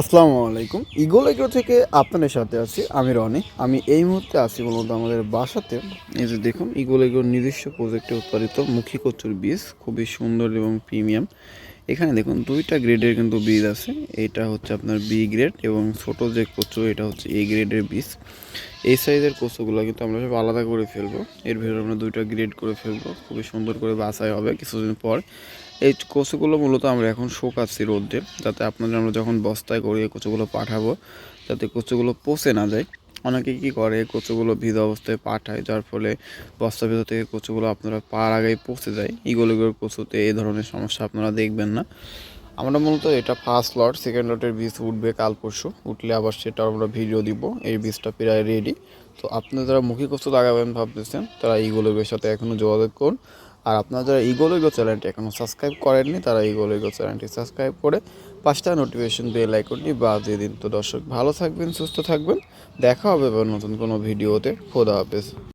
আসসালামু আলাইকুম। ইগোল এগ্রো থেকে আপনাদের সাথে আছি আমি রনি। আমি এই মুহূর্তে আছি মূলত আমাদের বাসাতে। এই যে দেখুন, ইগোল এগ্রোর নিজস্ব প্রজেক্টে উৎপাদিত মুখী কচুর বীজ। খুবই সুন্দর এবং প্রিমিয়াম এখানে দেখুন দুইটা গ্রেডের কিন্তু বীজ আছে। এটা হচ্ছে আপনার বি গ্রেড এবং ছোট যে কচু, এটা হচ্ছে এ গ্রেডের বীজ। এই সাইজের কচুগুলো কিন্তু আমরা সব আলাদা করে ফেলব। এর ভেতরে আমরা দুইটা গ্রেড করে ফেলব। খুবই সুন্দর করে বাছাই হবে কিছুদিন পর। এই কচুগুলো মূলত আমরা এখন শোকাচ্ছি রোদ্রে, যাতে আপনাদের আমরা যখন বস্তায় করে এই কচুগুলো পাঠাবো, যাতে কচুগুলো পচে না যায়। অনেকে কী করে? কচুগুলো ভিজা অবস্থায় পাঠায় যার ফলে বস্তা ভিতর থেকে কচুগুলো আপনারা পার আগেই পচে যায়। ইগোলিগোর কচুতে এই ধরনের সমস্যা আপনারা দেখবেন না। আমরা মূলত এটা ফার্স্ট লট সেকেন্ড লটের বীজ উঠবে কাল পরশু। উঠলে আবার সেটা আমরা ভিডিও দিব। এই বীজটা প্রায় রেডি তো আপনারা যারা মুখী কচু লাগাবেন ভাবতেছেন, তারা ইগোলিগোর সাথে এখনও যোগাযোগ করুন। আর আপনারা যারা ইগোলিগো চ্যানেলটি এখনও সাবস্ক্রাইব করেননি, তারা ইগোলিগো চ্যানেলটি সাবস্ক্রাইব করে পাঁচটা নোটিফিকেশন বেল আইকনটি বাজিয়ে দিন। তো দর্শক, ভালো থাকবেন, সুস্থ থাকবেন। দেখা হবে নতুন কোনো ভিডিওতে। খোদা হাফেজ।